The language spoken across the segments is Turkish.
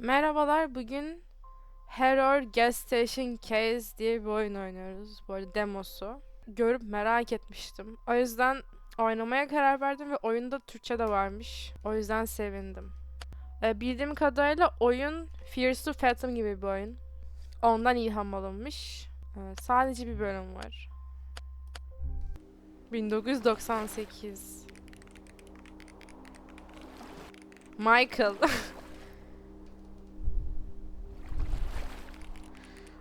Merhabalar, bugün Horror Gas Station Case diye bir oyun oynuyoruz. Bu arada demosu. Görüp merak etmiştim. O yüzden oynamaya karar verdim ve oyunda Türkçe de varmış. O yüzden sevindim. Ee, bildiğim kadarıyla oyun Fears to Fathom gibi bir oyun. Ondan ilham alınmış. Evet, sadece bir bölüm var. 1998 Michael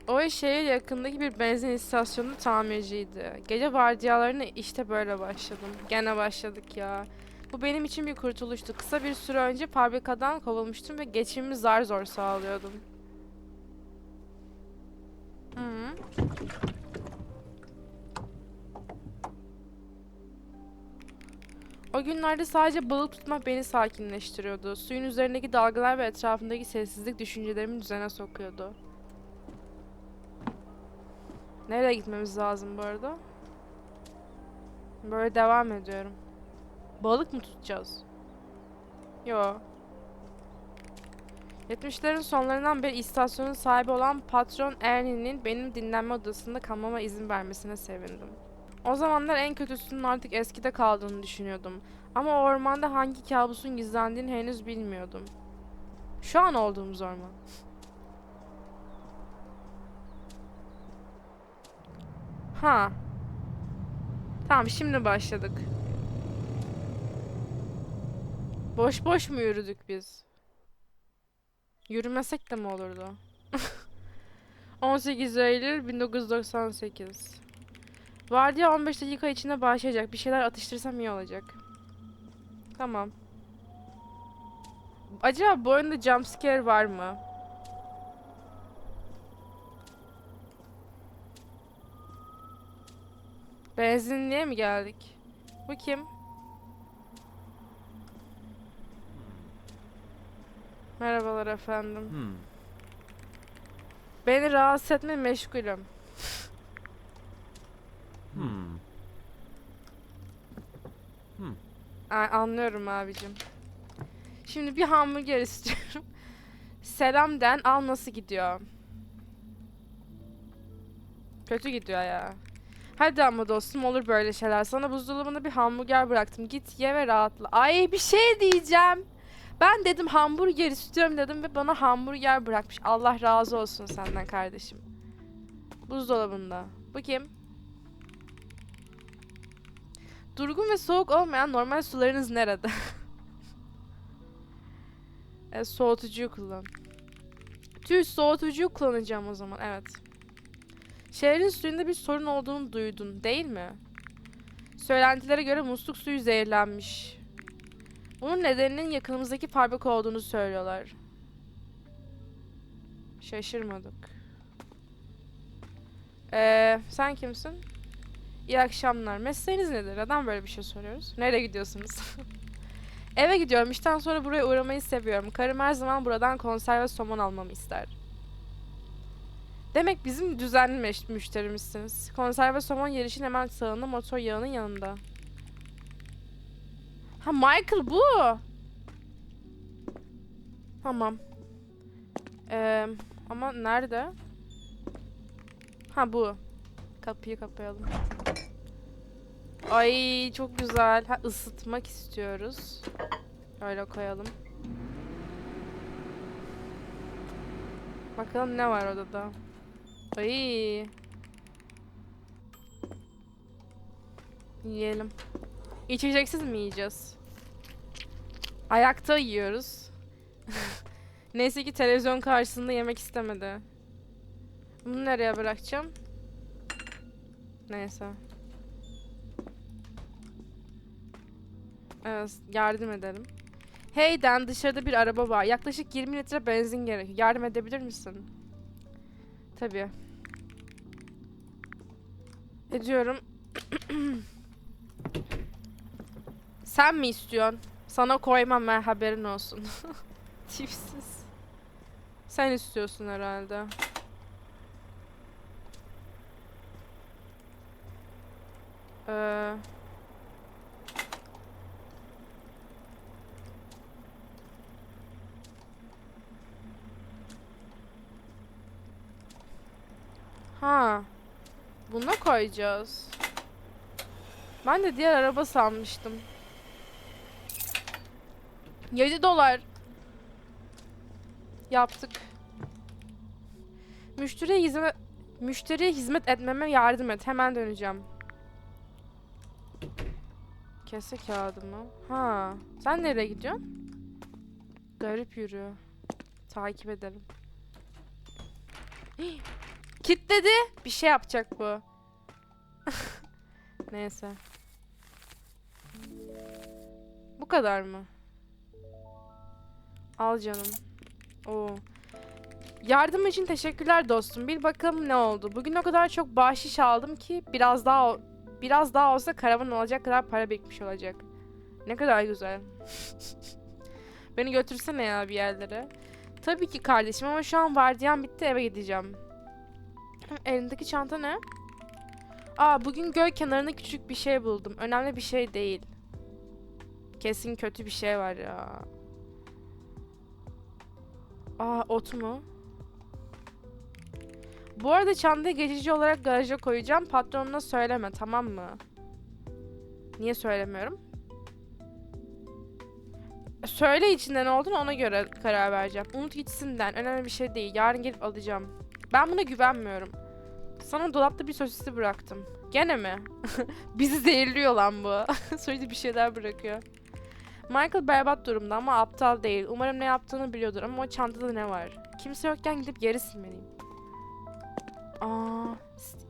O şehir yakındaki bir benzin istasyonu tamirciydi. Gece vardiyalarına işte böyle başladım. Gene başladık ya. Bu benim için bir kurtuluştu. Kısa bir süre önce fabrikadan kovulmuştum ve geçimimi zar zor sağlıyordum. Hı. O günlerde sadece balık tutmak beni sakinleştiriyordu. Suyun üzerindeki dalgalar ve etrafındaki sessizlik düşüncelerimi düzene sokuyordu. Nereye gitmemiz lazım bu arada? Böyle devam ediyorum. Balık mı tutacağız? Yo. 70'lerin sonlarından beri istasyonun sahibi olan patron Ernie'nin benim dinlenme odasında kalmama izin vermesine sevindim. O zamanlar en kötüsünün artık eskide kaldığını düşünüyordum. Ama ormanda hangi kabusun gizlendiğini henüz bilmiyordum. Şu an olduğumuz orman. Ha. Tamam şimdi başladık. Boş boş mu yürüdük biz? Yürümesek de mi olurdu? 18 Eylül 1998. Vardiya 15 dakika içinde başlayacak. Bir şeyler atıştırsam iyi olacak. Tamam. Acaba bu oyunda jumpscare var mı? Benzinliğe mi geldik? Bu kim? Merhabalar efendim. Hmm. Beni rahatsız etme meşgulüm. Hmm. A- anlıyorum abicim. Şimdi bir hamburger istiyorum. Selam den al nasıl gidiyor? Kötü gidiyor ya. Hadi ama dostum olur böyle şeyler. Sana buzdolabına bir hamburger bıraktım. Git ye ve rahatla. Ay bir şey diyeceğim. Ben dedim hamburger istiyorum dedim ve bana hamburger bırakmış. Allah razı olsun senden kardeşim. Buzdolabında. Bu kim? Durgun ve soğuk olmayan normal sularınız nerede? e, soğutucuyu kullan. Tüh soğutucuyu kullanacağım o zaman. Evet. Şehrin suyunda bir sorun olduğunu duydun, değil mi? Söylentilere göre musluk suyu zehirlenmiş. Bunun nedeninin yakınımızdaki fabrika olduğunu söylüyorlar. Şaşırmadık. Ee, sen kimsin? İyi akşamlar. Mesleğiniz nedir? Neden böyle bir şey soruyoruz? Nereye gidiyorsunuz? Eve gidiyorum. İşten sonra buraya uğramayı seviyorum. Karım her zaman buradan konserve somon almamı ister. Demek bizim düzenli müşterimizsiniz. Konserve somon yerişin hemen sağında motor yağının yanında. Ha Michael bu. Tamam. Ee, ama nerede? Ha bu. Kapıyı kapayalım. Ay çok güzel. Ha ısıtmak istiyoruz. Öyle koyalım. Bakalım ne var odada. Ay. Yiyelim. İçeceksiz mi yiyeceğiz? Ayakta yiyoruz. Neyse ki televizyon karşısında yemek istemedi. Bunu nereye bırakacağım? Neyse. Evet, yardım edelim. Hey Dan dışarıda bir araba var. Yaklaşık 20 litre benzin gerek. Yardım edebilir misin? Tabii. Ediyorum. Sen mi istiyorsun? Sana koymam ben haberin olsun. Tipsiz. Sen istiyorsun herhalde. Ee... Ha. Buna koyacağız. Ben de diğer araba sanmıştım. 7 dolar. Yaptık. Müşteriye hizmet müşteriye hizmet etmeme yardım et. Hemen döneceğim. Kese kağıdı mı? Ha. Sen nereye gidiyorsun? Garip yürüyor. Takip edelim. Kitledi. Bir şey yapacak bu. Neyse. Bu kadar mı? Al canım. Oo. Yardım için teşekkürler dostum. Bir bakalım ne oldu. Bugün o kadar çok bahşiş aldım ki biraz daha biraz daha olsa karavan olacak kadar para birikmiş olacak. Ne kadar güzel. Beni götürsene ya bir yerlere. Tabii ki kardeşim ama şu an vardiyan bitti eve gideceğim. Elindeki çanta ne? Aa bugün göl kenarında küçük bir şey buldum. Önemli bir şey değil. Kesin kötü bir şey var ya. Aa ot mu? Bu arada çantayı geçici olarak garaja koyacağım. Patronuna söyleme tamam mı? Niye söylemiyorum? Söyle içinde ne olduğunu ona göre karar vereceğim. Unut gitsin'den. Önemli bir şey değil. Yarın gelip alacağım. Ben buna güvenmiyorum. Sana dolapta bir sosisi bıraktım. Gene mi? Bizi zehirliyor lan bu. Sürekli bir şeyler bırakıyor. Michael berbat durumda ama aptal değil. Umarım ne yaptığını biliyordur ama o çantada ne var? Kimse yokken gidip geri silmeliyim. Aa,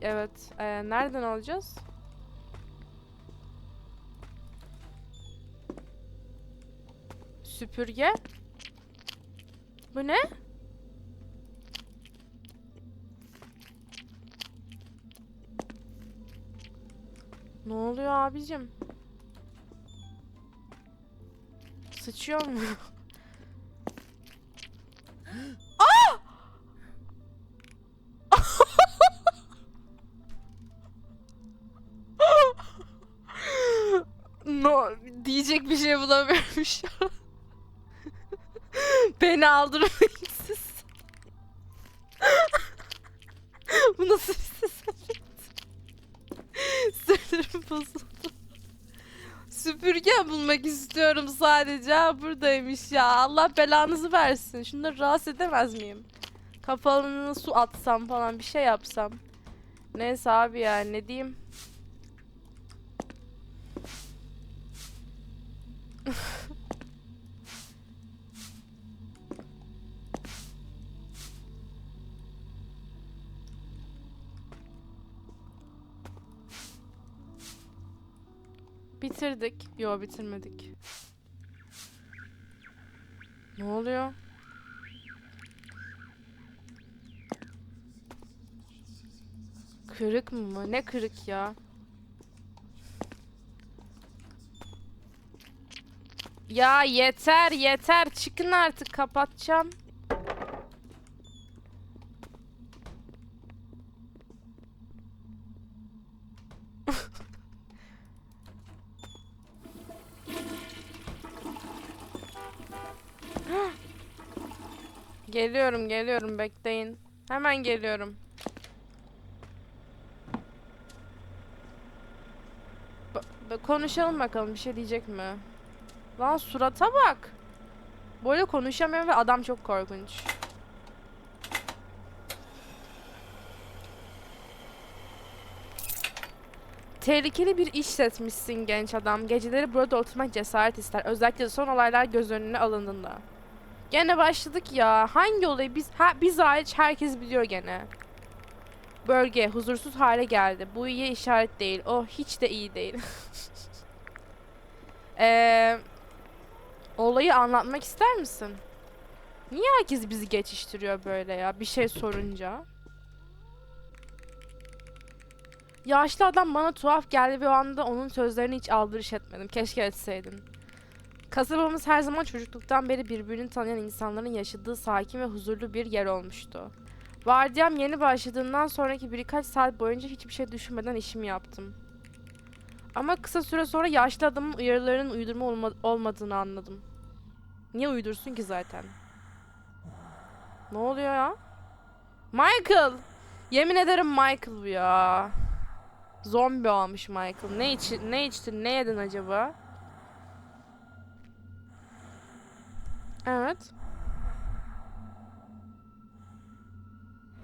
evet. Ee, nereden alacağız? Süpürge. Bu ne? Ne oluyor abicim? Sıçıyor mu? no, diyecek bir şey bulamıyorum. Beni aldırmayın siz. Bu nasıl Sinirim bozuldu. Süpürge bulmak istiyorum sadece. Ha, buradaymış ya. Allah belanızı versin. Şunları rahatsız edemez miyim? Kafalarına su atsam falan bir şey yapsam. Neyse abi ya ne diyeyim. Bitirdik. Yo bitirmedik. Ne oluyor? Kırık mı? Ne kırık ya? Ya yeter yeter çıkın artık kapatacağım. Geliyorum geliyorum bekleyin. Hemen geliyorum. Ba- konuşalım bakalım bir şey diyecek mi? Lan surata bak. Böyle konuşamıyor ve adam çok korkunç. Tehlikeli bir iş seçmişsin genç adam. Geceleri burada oturmak cesaret ister. Özellikle son olaylar göz önüne alındığında. Gene başladık ya. Hangi olayı biz ha, biz hariç herkes biliyor gene. Bölge huzursuz hale geldi. Bu iyi işaret değil. O hiç de iyi değil. Eee olayı anlatmak ister misin? Niye herkes bizi geçiştiriyor böyle ya bir şey sorunca? Yaşlı adam bana tuhaf geldi ve o anda onun sözlerini hiç aldırış etmedim. Keşke etseydin. Kasabamız her zaman çocukluktan beri birbirini tanıyan insanların yaşadığı sakin ve huzurlu bir yer olmuştu. Vardiyam yeni başladığından sonraki birkaç saat boyunca hiçbir şey düşünmeden işimi yaptım. Ama kısa süre sonra yaşlı adamın uyarılarının uydurma olma- olmadığını anladım. Niye uydursun ki zaten? Ne oluyor ya? Michael! Yemin ederim Michael bu ya. Zombi olmuş Michael. Ne içi ne içtin, ne yedin acaba? Evet.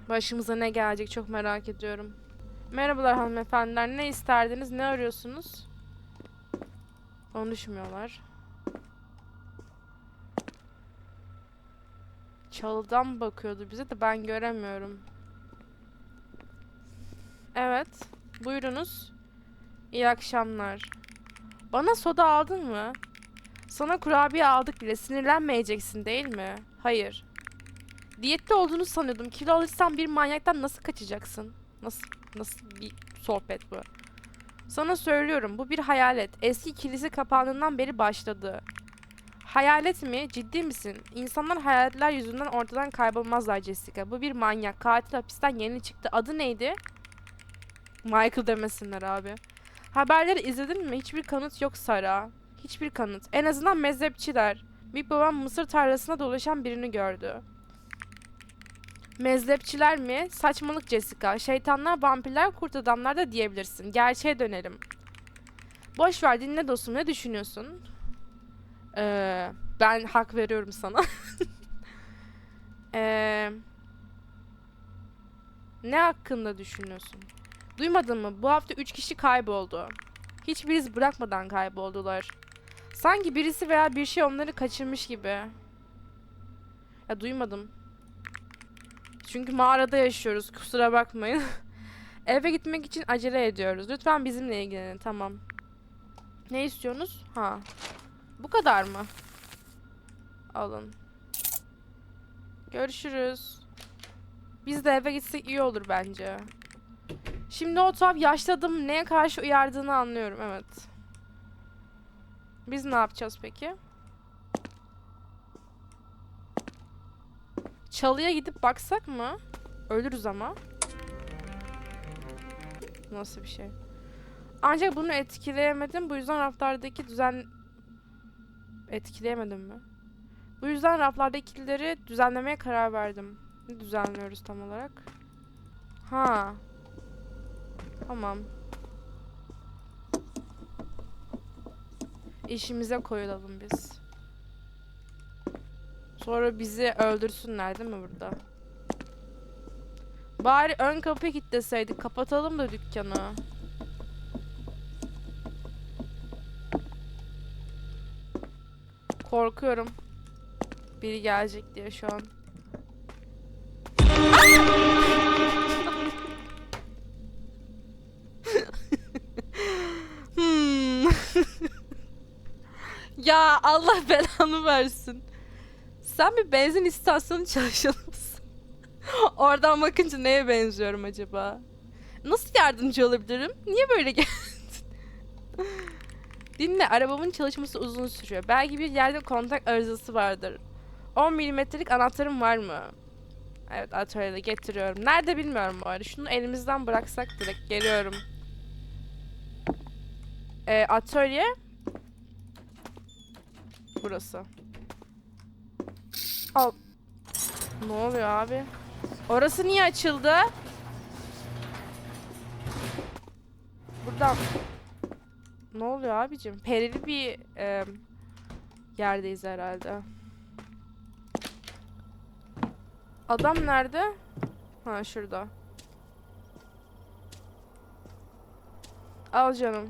Başımıza ne gelecek çok merak ediyorum. Merhabalar hanımefendiler. Ne isterdiniz? Ne arıyorsunuz? Konuşmuyorlar. Çalıdan bakıyordu bize de ben göremiyorum. Evet. Buyurunuz. İyi akşamlar. Bana soda aldın mı? Sana kurabiye aldık bile. Sinirlenmeyeceksin değil mi? Hayır. Diyette olduğunu sanıyordum. Kilo alırsan bir manyaktan nasıl kaçacaksın? Nasıl nasıl bir sohbet bu? Sana söylüyorum bu bir hayalet. Eski kilise kapandığından beri başladı. Hayalet mi? Ciddi misin? İnsanlar hayaletler yüzünden ortadan kaybolmazlar Jessica. Bu bir manyak. Katil hapisten yeni çıktı. Adı neydi? Michael demesinler abi. Haberleri izledin mi? Hiçbir kanıt yok Sara. Hiçbir kanıt. En azından mezhepçiler. Büyük babam mısır tarlasında dolaşan birini gördü. Mezhepçiler mi? Saçmalık Jessica. Şeytanlar, vampirler, kurt adamlar da diyebilirsin. Gerçeğe dönelim. Boş ver dinle dostum ne düşünüyorsun? Ee, ben hak veriyorum sana. Ee, ne hakkında düşünüyorsun? Duymadın mı? Bu hafta 3 kişi kayboldu. Hiçbir iz bırakmadan kayboldular. Sanki birisi veya bir şey onları kaçırmış gibi. Ya duymadım. Çünkü mağarada yaşıyoruz. Kusura bakmayın. Eve gitmek için acele ediyoruz. Lütfen bizimle ilgilenin. Tamam. Ne istiyorsunuz? Ha. Bu kadar mı? Alın. Görüşürüz. Biz de eve gitsek iyi olur bence. Şimdi o tuhaf yaşlı adamın neye karşı uyardığını anlıyorum. Evet. Biz ne yapacağız peki? Çalıya gidip baksak mı? Ölürüz ama. Nasıl bir şey? Ancak bunu etkileyemedim. Bu yüzden raflardaki düzen... Etkileyemedim mi? Bu yüzden raflardakileri düzenlemeye karar verdim. Ne düzenliyoruz tam olarak? Ha. Tamam. İşimize koyulalım biz. Sonra bizi öldürsünler değil mi burada? Bari ön kapıyı kilitleseydik. Kapatalım da dükkanı. Korkuyorum. Biri gelecek diye şu an. Ya Allah belanı versin. Sen bir benzin istasyonu çalışanı? Oradan bakınca neye benziyorum acaba? Nasıl yardımcı olabilirim? Niye böyle geldin? Dinle, arabamın çalışması uzun sürüyor. Belki bir yerde kontak arızası vardır. 10 milimetrelik anahtarım var mı? Evet, atölyede getiriyorum. Nerede bilmiyorum bu arada. Şunu elimizden bıraksak direkt geliyorum. Ee, atölye. Burası. Al. Ne oluyor abi? Orası niye açıldı? Buradan. Ne oluyor abicim? Perili bir e, yerdeyiz herhalde. Adam nerede? Ha şurada. Al canım.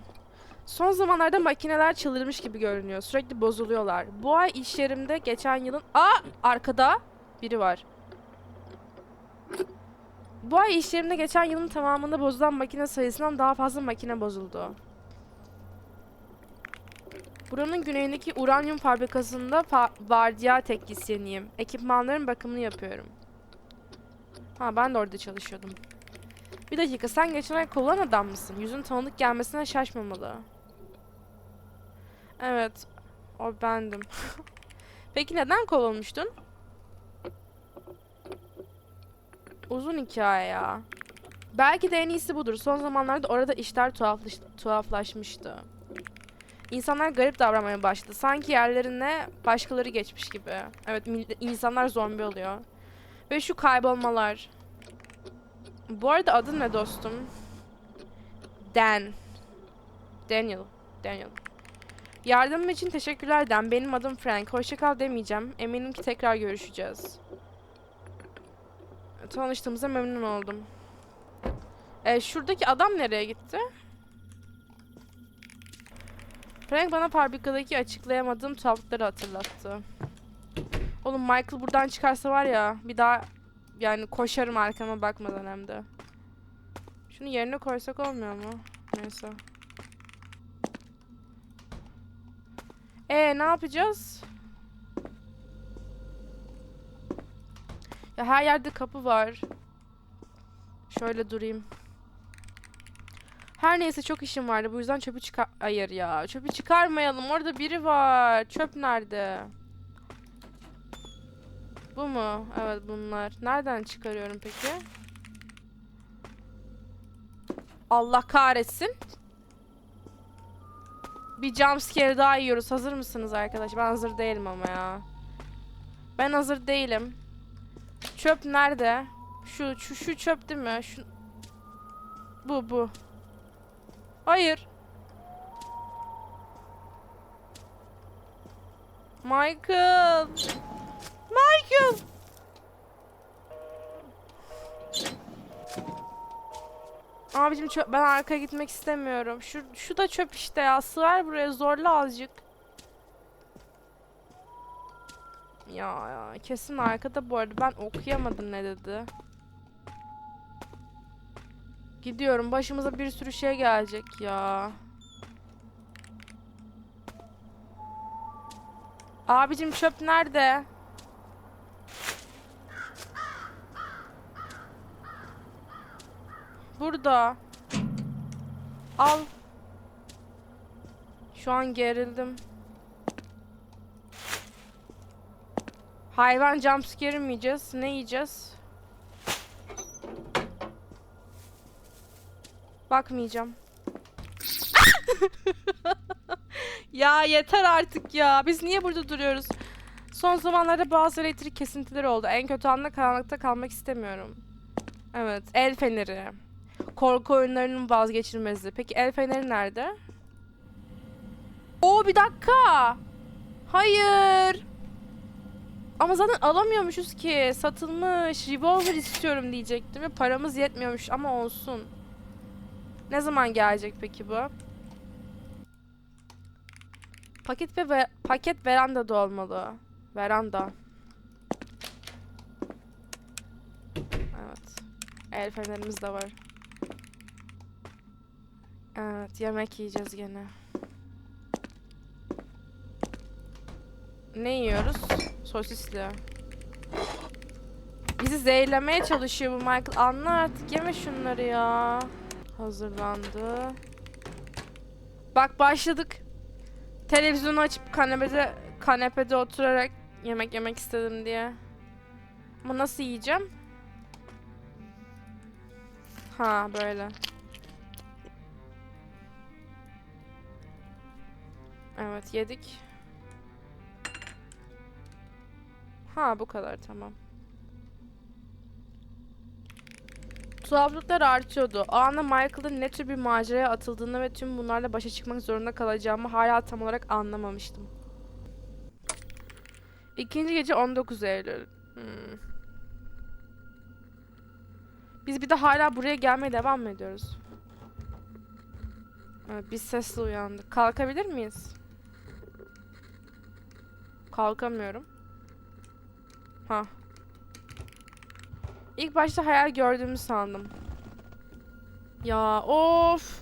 Son zamanlarda makineler çıldırmış gibi görünüyor. Sürekli bozuluyorlar. Bu ay iş yerimde geçen yılın... Aa! Arkada biri var. Bu ay iş yerimde geçen yılın tamamında bozulan makine sayısından daha fazla makine bozuldu. Buranın güneyindeki uranyum fabrikasında fa vardiya teknisyeniyim. Ekipmanların bakımını yapıyorum. Ha ben de orada çalışıyordum. Bir dakika sen geçen ay kovulan adam mısın? Yüzün tanıdık gelmesine şaşmamalı. Evet. O bendim. Peki neden kovulmuştun? Uzun hikaye ya. Belki de en iyisi budur. Son zamanlarda orada işler tuhaflaş tuhaflaşmıştı. İnsanlar garip davranmaya başladı. Sanki yerlerine başkaları geçmiş gibi. Evet, insanlar zombi oluyor. Ve şu kaybolmalar. Bu arada adın ne dostum? Dan. Daniel. Daniel. Yardımın için teşekkürler Dan. Benim adım Frank. Hoşça kal demeyeceğim. Eminim ki tekrar görüşeceğiz. Tanıştığımıza memnun oldum. E, şuradaki adam nereye gitti? Frank bana fabrikadaki açıklayamadığım tuhaflıkları hatırlattı. Oğlum Michael buradan çıkarsa var ya bir daha yani koşarım arkama bakmadan hem de. Şunu yerine koysak olmuyor mu? Neyse. E ne yapacağız? Ya her yerde kapı var. Şöyle durayım. Her neyse çok işim vardı. Bu yüzden çöpü çıkar... Hayır ya. Çöpü çıkarmayalım. Orada biri var. Çöp nerede? Bu mu? Evet bunlar. Nereden çıkarıyorum peki? Allah kahretsin. Bir jumpscare daha yiyoruz. Hazır mısınız arkadaş? Ben hazır değilim ama ya. Ben hazır değilim. Çöp nerede? Şu şu şu çöp değil mi? Şu Bu bu. Hayır. Michael. Michael. Abicim çöp ben arkaya gitmek istemiyorum. Şu şu da çöp işte ya. Sığar buraya zorla azıcık. Ya ya kesin arkada bu arada ben okuyamadım ne dedi. Gidiyorum başımıza bir sürü şey gelecek ya. Abicim çöp nerede? Burada. Al. Şu an gerildim. Hayvan jumpscare mi yiyeceğiz? Ne yiyeceğiz? Bakmayacağım. ya yeter artık ya. Biz niye burada duruyoruz? Son zamanlarda bazı elektrik kesintileri oldu. En kötü anda karanlıkta kalmak istemiyorum. Evet, el feneri. Korku oyunlarının vazgeçilmezi. Peki el feneri nerede? Oo bir dakika. Hayır. Ama zaten alamıyormuşuz ki. Satılmış. Revolver istiyorum diyecektim ve paramız yetmiyormuş ama olsun. Ne zaman gelecek peki bu? Paket ve ve paket verandada olmalı. Veranda. Evet. El fenerimiz de var. Evet, yemek yiyeceğiz gene. Ne yiyoruz? Sosisli. Bizi zehirlemeye çalışıyor bu Michael. Anla artık yeme şunları ya. Hazırlandı. Bak başladık. Televizyonu açıp kanepede kanepede oturarak yemek yemek istedim diye. Ama nasıl yiyeceğim? Ha böyle. Evet yedik. Ha bu kadar tamam. Tuhaflıklar artıyordu. O anda Michael'ın ne tür bir maceraya atıldığını ve tüm bunlarla başa çıkmak zorunda kalacağımı hala tam olarak anlamamıştım. İkinci gece 19 Eylül. Hmm. Biz bir de hala buraya gelmeye devam mı ediyoruz? Evet, biz sesle uyandık. Kalkabilir miyiz? Kalkamıyorum. Ha. İlk başta hayal gördüğümü sandım. Ya of.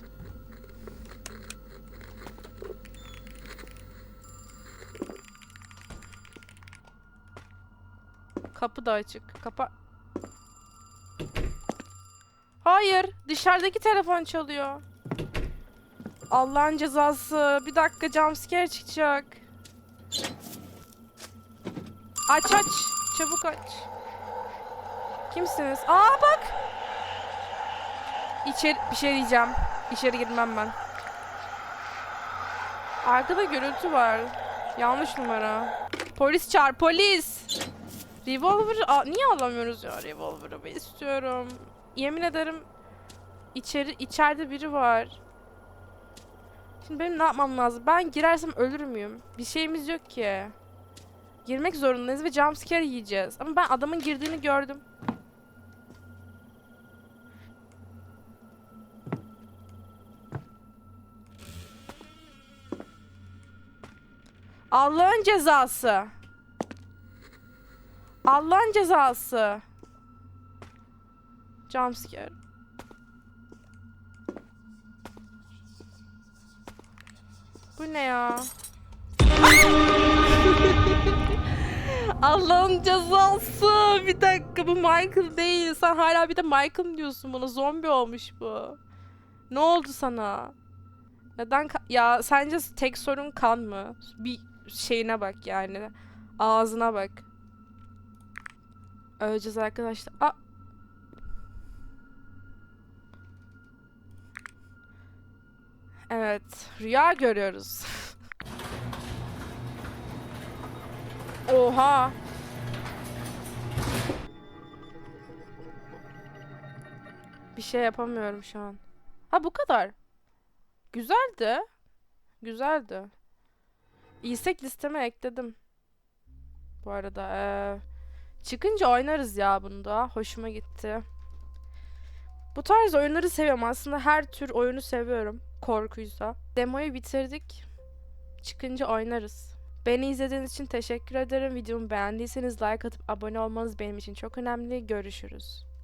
Kapı da açık. Kapa. Hayır, dışarıdaki telefon çalıyor. Allah'ın cezası. Bir dakika jumpscare çıkacak. Aç aç. Çabuk aç. Kimsiniz? Aa bak. İçeri bir şey diyeceğim. İçeri girmem ben. Arkada gürültü var. Yanlış numara. Polis çağır polis. Revolver niye alamıyoruz ya revolver'ı ben istiyorum. yemin ederim içeri içeride biri var. Şimdi benim ne yapmam lazım? Ben girersem ölür müyüm? Bir şeyimiz yok ki. Girmek zorundayız ve jumpscare yiyeceğiz. Ama ben adamın girdiğini gördüm. Allah'ın cezası. Allah'ın cezası. Jumpscare. Bu ne ya? Allah'ın cezası. Bir dakika bu Michael değil. Sen hala bir de Michael diyorsun buna? Zombi olmuş bu. Ne oldu sana? Neden ya sence tek sorun kan mı? Bir şeyine bak yani. Ağzına bak. Öleceğiz arkadaşlar. Aa. Evet, rüya görüyoruz. Oha. Bir şey yapamıyorum şu an. Ha bu kadar. Güzeldi. Güzeldi. İstek listeme ekledim. Bu arada. eee, çıkınca oynarız ya bunda. Hoşuma gitti. Bu tarz oyunları seviyorum. Aslında her tür oyunu seviyorum. Korkuysa. Demoyu bitirdik. Çıkınca oynarız. Beni izlediğiniz için teşekkür ederim. Videomu beğendiyseniz like atıp abone olmanız benim için çok önemli. Görüşürüz.